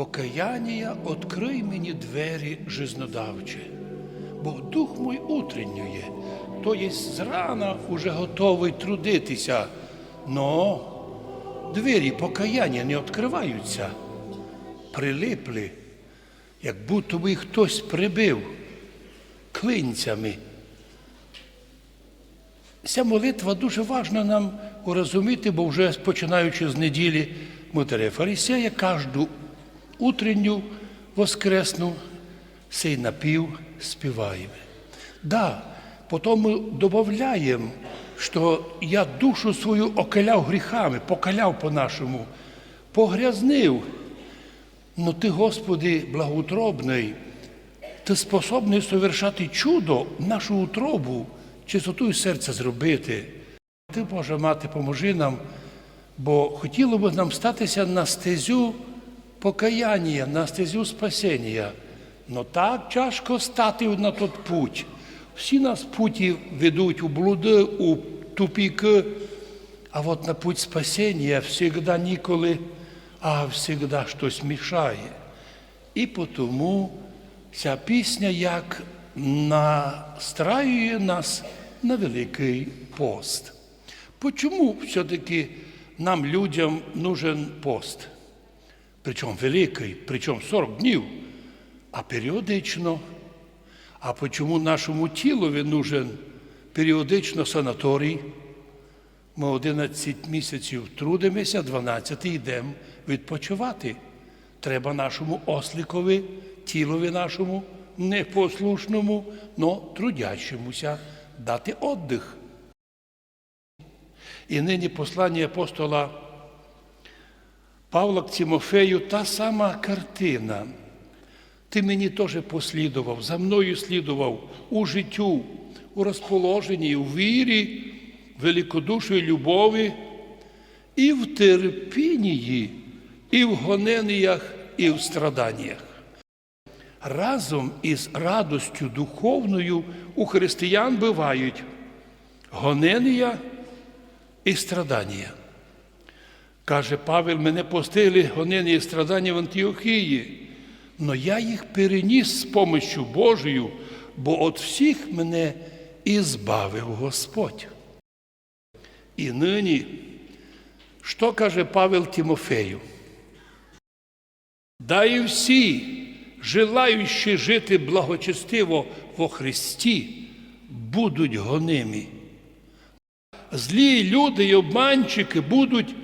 покаяння открий мені двері жизнодавче, бо дух мой утреннює, то є зрана уже готовий трудитися, но двері покаяння не відкриваються, прилипли, як будто би хтось прибив клинцями. Ця молитва дуже важна нам урозуміти, бо вже починаючи з неділі Мутере Фарисея, кожну утренню воскресну сей напів співаємо. Да, потім ми додаємо, що я душу свою окаляв гріхами, покаляв по-нашому, погрязнив. Ну ти, Господи, благоутробний, ти способний совершати чудо, нашу утробу, чистоту серця зробити. Ти, Боже мати, поможи нам, бо хотіло б нам статися на стезю покаяння, на стезю спасіння. Но так тяжко стати на той путь. Всі нас путі ведуть у блуди, у тупіки, а от на путь спасіння завжди ніколи, а завжди щось мішає. І тому ця пісня як настраює нас на Великий пост. Почому все-таки нам, людям, нужен пост? Причому великий, причому 40 днів, а періодично. А почому нашому тілові нужен періодично санаторій? Ми 11 місяців трудимося, 12 йдемо відпочивати. Треба нашому ослікові, тілові нашому, непослушному, но трудящомуся дати віддих. І нині послання апостола Павла к Тимофею та сама картина. Ти мені теж послідував, за мною слідував у життю, у розположенні, у вірі, великодушної любові, і в терпінні, і в гоненнях, і в страданнях. Разом із радостю духовною у християн бувають гонення і страдання. Каже Павел, мене постигли гонення і страдання в Антіохії, но я їх переніс з помощю Божою, бо от всіх мене і збавив Господь. І нині, що каже Павел Тимофею? Да і всі, желаючи жити благочестиво во Христі, будуть гонимі. Злі люди й обманщики будуть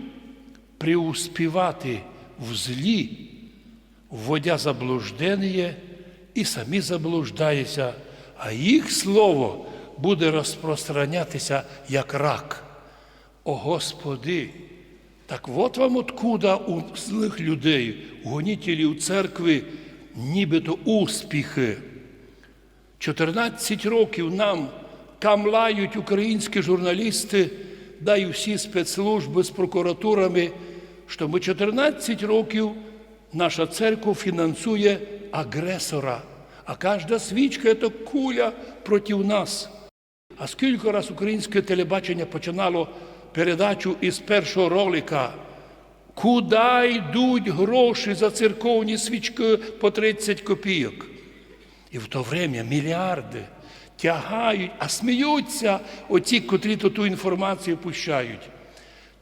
преуспівати в злі, вводя заблуждення і самі заблуждаються, а їх слово буде розпространятися як рак. О Господи! Так от вам откуда у злих людей, у гонітелів церкви, нібито успіхи. 14 років нам камлають українські журналісти, да й всі спецслужби з прокуратурами, що ми 14 років наша церква фінансує агресора, а кожна свічка це куля проти нас. А скільки раз українське телебачення починало передачу із першого ролика, куди йдуть гроші за церковні свічки по 30 копійок? І в то время мільярди тягають, а сміються оті, котрі ту інформацію пущають.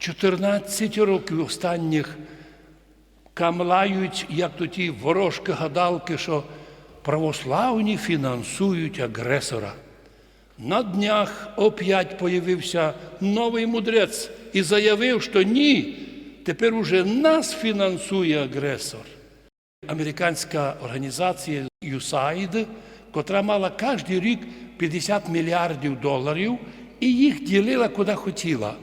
14 років останніх камлають, як то ті ворожки-гадалки, що православні фінансують агресора. На днях опять появився новий мудрець і заявив, що ні, тепер уже нас фінансує агресор. Американська організація USAID, котра мала кожен рік 50 мільярдів доларів і їх ділила куди хотіла.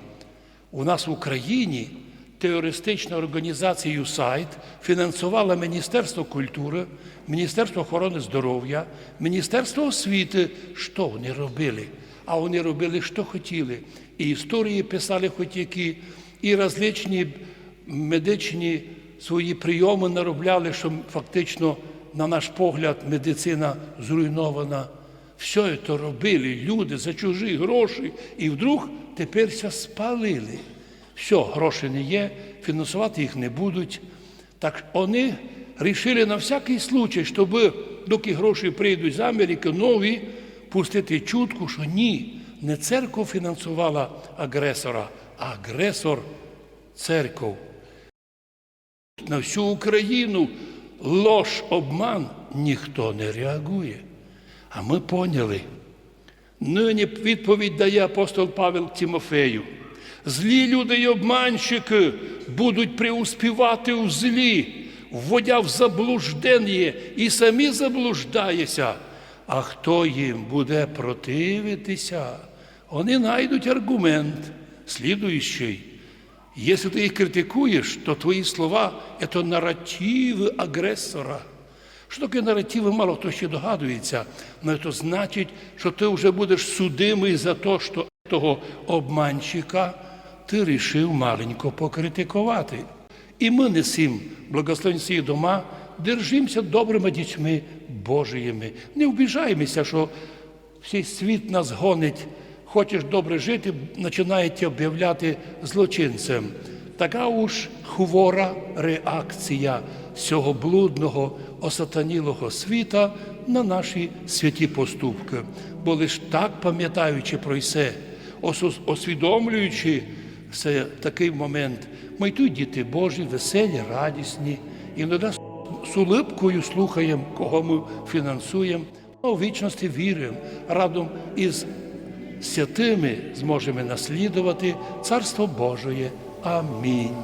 У нас в Україні теористична організація USAID фінансувала Міністерство культури, Міністерство охорони здоров'я, Міністерство освіти. Що вони робили? А вони робили, що хотіли. І історії писали хоч які, і различні медичні свої прийоми наробляли, що фактично, на наш погляд, медицина зруйнована. Все це робили люди за чужі гроші, і вдруг тепер все спалили. Все, грошей не є, фінансувати їх не будуть. Так вони рішили на всякий случай, щоб доки гроші прийдуть з Америки, нові, пустити чутку, що ні, не церква фінансувала агресора, а агресор церков. На всю Україну лож, обман ніхто не реагує. А ми поняли. Нині відповідь дає апостол Павел Тимофею. Злі люди й обманщики будуть преуспівати у злі, вводя в заблуждення і самі заблуждаються. А хто їм буде противитися, вони знайдуть аргумент, слідуючий. Если ты их критикуешь, то твои слова – это наративи агресора. Що таке наративи, мало хто ще догадується, але це значить, що ти вже будеш судимий за те, що того обманщика ти рішив маленько покритикувати. І ми несім благословенці дома, держимося добрими дітьми Божіїми. Не вбіжаємося, що всій світ нас гонить. Хочеш добре жити, починаєте об'являти злочинцем. Така уж хвора реакція цього блудного, осатанілого світа на наші святі поступки. Бо лиш так, пам'ятаючи про все, освідомлюючи це такий момент, ми й тут діти Божі, веселі, радісні, іноді з улипкою слухаємо, кого ми фінансуємо, а у вічності віримо разом із святими зможемо наслідувати Царство Божоє. Амінь.